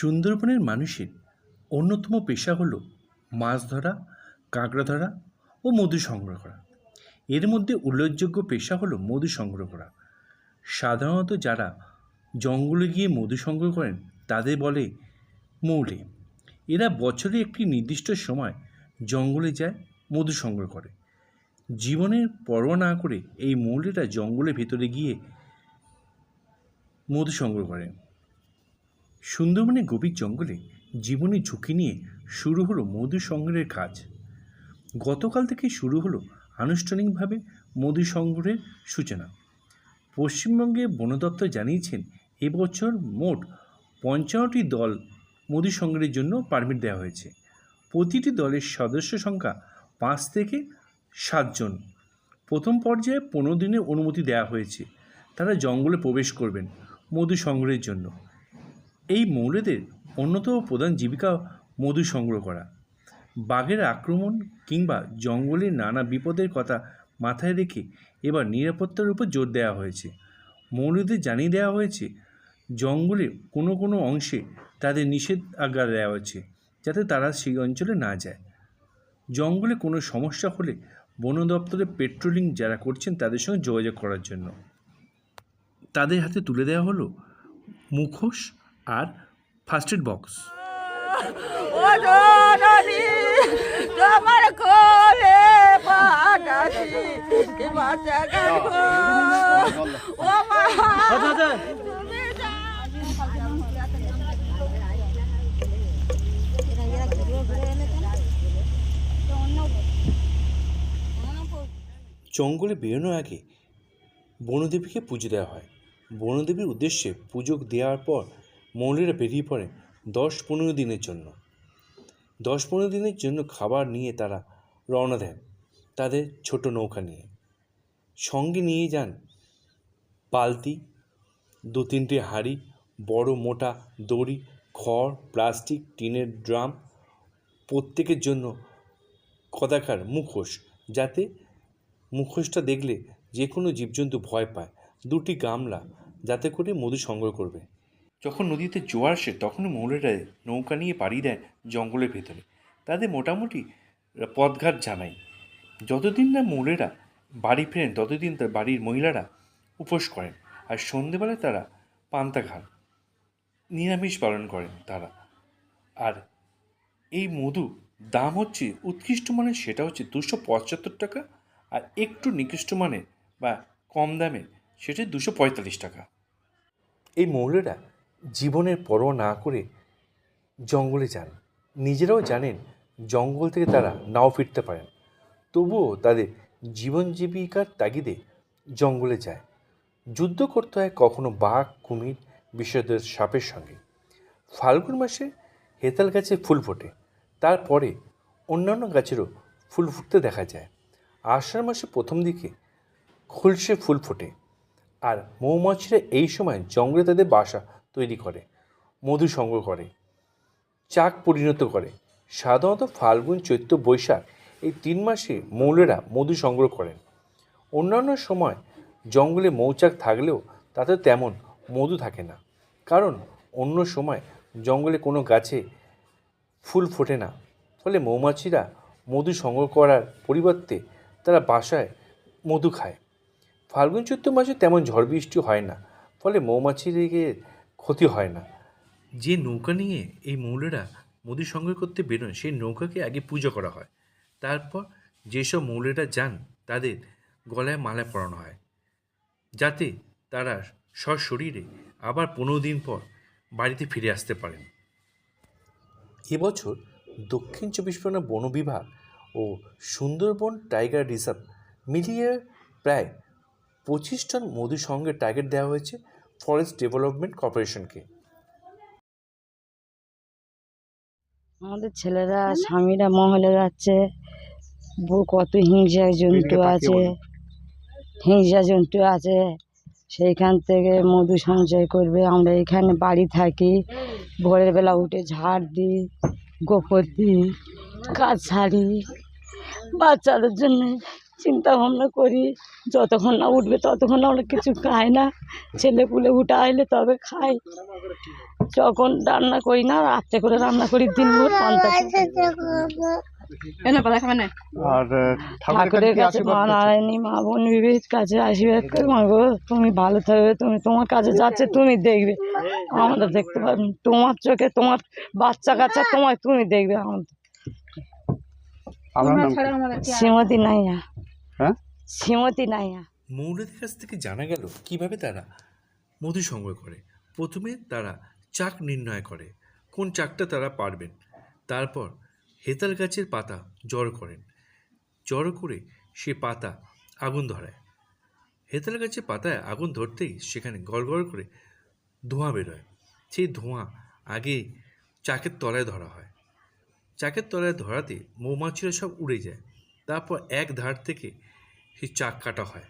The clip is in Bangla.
সুন্দরবনের মানুষের অন্যতম পেশা হলো মাছ ধরা, কাঁকড়া ধরা ও মধু সংগ্রহ করা। এর মধ্যে উল্লেখযোগ্য পেশা হলো মধু সংগ্রহ করা। সাধারণত যারা জঙ্গলে গিয়ে মধু সংগ্রহ করেন, তাদের বলে মৌলে। এরা বছরে একটি নির্দিষ্ট সময় জঙ্গলে যায়, মধু সংগ্রহ করে। জীবনের পরোয়া না করে এই মৌলেরা জঙ্গলের ভেতরে গিয়ে মধু সংগ্রহ করে। সুন্দরবনের গভীর জঙ্গলে জীবনের ঝুঁকি নিয়ে শুরু হলো মধু সংগ্রহের কাজ। গতকাল থেকে শুরু হলো আনুষ্ঠানিকভাবে মধু সংগ্রহের সূচনা। পশ্চিমবঙ্গে বন দপ্তর জানিয়েছেন, এবছর মোট পঞ্চান্নটি দল মধু সংগ্রহের জন্য পারমিট দেওয়া হয়েছে। প্রতিটি দলের সদস্য সংখ্যা পাঁচ থেকে সাতজন প্রথম পর্যায়ে পনেরো দিনের অনুমতি দেওয়া হয়েছে। তারা জঙ্গলে প্রবেশ করবেন মধু সংগ্রহের জন্য। এই মৌলেদের অন্যতম প্রধান জীবিকা মধু সংগ্রহ করা। বাঘের আক্রমণ কিংবা জঙ্গলের নানা বিপদের কথা মাথায় রেখে এবার নিরাপত্তার উপর জোর দেওয়া হয়েছে। মৌলদের জানিয়ে দেওয়া হয়েছে জঙ্গলের কোনো কোনো অংশে তাদের নিষেধাজ্ঞা দেওয়া হয়েছে যাতে তারা সেই অঞ্চলে না যায়। জঙ্গলে কোনো সমস্যা হলে বন দপ্তরে পেট্রোলিং যারা করছেন তাদের সঙ্গে যোগাযোগ করার জন্য। তাদের হাতে তুলে দেওয়া হলো মুখোশ আর ফার্স্ট এড বক্স জঙ্গলে বেরোনোর আগে বনদেবীকে পুজো দেওয়া হয়। বনদেবীর উদ্দেশ্যে পুজো দেওয়ার পর মৌলেরা বেরিয়ে পড়ে দশ পনেরো দিনের জন্য। দশ পনেরো দিনের জন্য খাবার নিয়ে তারা রওনা দেন তাদের ছোট নৌকা নিয়ে। সঙ্গে নিয়ে যান বালতি, দু তিনটে হাঁড়ি, বড় মোটা দড়ি, খড়, প্লাস্টিক, টিনের ড্রাম, প্রত্যেকের জন্য কদাকার মুখোশ যাতে মুখোশটা দেখলে যে কোনো জীবজন্তু ভয় পায়। দুটি গামলা যাতে করে মধু সংগ্রহ করবে। যখন নদীতে জোয়ার আসে, তখনই মৌলেরা নৌকা নিয়ে পাড়ি দেয় জঙ্গলের ভেতরে। তাদের মোটামুটি পথঘাট জানাই। যতদিন না মৌলেরা বাড়ি ফেরেন, ততদিন তার বাড়ির মহিলারা উপোস করেন আর সন্ধেবেলায় তারা পান্তা খান। নিরামিষ পালন করেন তারা। আর এই মধু দাম হচ্ছে উৎকৃষ্ট মানের, সেটা হচ্ছে দুশো পঁচাত্তর টাকা আর একটু নিকৃষ্ট মানের বা কম দামে সেটা দুশো পঁয়তাল্লিশ টাকা। এই মৌলেরা জীবনের পরোয়া না করে জঙ্গলে যান। নিজেরাও জানেন জঙ্গল থেকে তারা নাও ফিরতে পারেন। তবুও তাদের জীবন জীবিকার তাগিদে জঙ্গলে যায়। যুদ্ধ করতে হয় কখনো বাঘ, কুমির বিষয়দের সাপের সঙ্গে। ফাল্গুন মাসে হেতাল গাছে ফুল ফোটে। তারপরে অন্যান্য গাছেরও ফুল ফুটতে দেখা যায়। আষাঢ় মাসে প্রথম দিকে খুলসে ফুল ফোটে। আর মৌমাছিরা এই সময় জঙ্গলে তাদের বাসা তৈরি করে মধু সংগ্রহ করে, চাক পরিণত করে। সাধারণত ফাল্গুন, চৈত্র, বৈশাখ এই তিন মাসে মৌলেরা মধু সংগ্রহ করেন। অন্যান্য সময় জঙ্গলে মৌচাক থাকলেও তাতে তেমন মধু থাকে না। কারণ অন্য সময় জঙ্গলে কোনো গাছে ফুল ফোটে না। ফলে মৌমাছিরা মধু সংগ্রহ করার পরিবর্তে তারা বাসায় মধু খায়। ফাল্গুন, চৈত্র মাসে তেমন ঝড় বৃষ্টি হয় না। ফলে মৌমাছিদের ক্ষতি হয় না। যে নৌকা নিয়ে এই মৌলেরা মধু সংগ্রহ করতে বেরোন সেই নৌকাকে আগে পুজো করা হয়। তারপর যেসব মৌলেরা যান তাদের গলায় মালা পরানো হয় যাতে তারা সশরীরে আবার পনেরো দিন পর বাড়িতে ফিরে আসতে পারেন। এবছর দক্ষিণ চব্বিশ পরগনা বন বিভাগ ও সুন্দরবন টাইগার রিজার্ভ মিলিয়ে প্রায় পঁচিশ টন মধু সঙ্গে টার্গেট দেওয়া হয়েছে। ফরেস্ট ডেভেলপমেন্ট কর্পোরেশনকে আমাদের ছেলেরা স্বামীরা মহলে যাচ্ছে। বউ কত হিংসা জন্তু আছে। হিংসা জন্তু আছে। সেইখান থেকে মধু সঞ্চয় করবে। আমরা এখানে বাড়ি থাকি। ভোরের বেলা উঠে ঝাড় দিই গোবর দিই কাজ ছাড়ি বাচ্চাদের জন্য চিন্তা ভাবনা করি। যতক্ষণ না উঠবে ততক্ষণ আমরা কিছু খাই না। ছেলে পুলে উঠে আইলে তবে খাই যখন রান্না করি না রাত্রে করে রান্না করি দিন ভোর পান্তা আর ঠাকুরের কাছে মা নারায়ণী মা বোন বিবির কাছে আশীর্বাদ করে মা গো তুমি ভালো থাকবে তুমি তোমার কাছে যাচ্ছে তুমি দেখবে। আমরা দেখতে পারব তোমার চোখে তোমার বাচ্চা কাচ্চা তোমার তুমি দেখবে আমাদের? শ্রীমতী নাইয়া। হ্যাঁ? শ্রীমতী নাইয়া। মৌলদের কাছ থেকে জানা গেল কীভাবে তারা মধু সংগ্রহ করে। প্রথমে তারা চাক নির্ণয় করে, কোন চাকটা তারা পারবেন। তারপর হেতাল গাছের পাতা জড়ো করেন। জড়ো করে সে পাতা আগুন ধরায়। হেতাল গাছের পাতায় আগুন ধরতেই সেখানে গড়গড় করে ধোঁয়া বেরোয়। সেই ধোঁয়া আগে চাকের তলায় ধরা হয়। চাকের তলায় ধরাতে মৌমাছিরা সব উড়ে যায়। তারপর এক ধার থেকে সেই চাক কাটা হয়।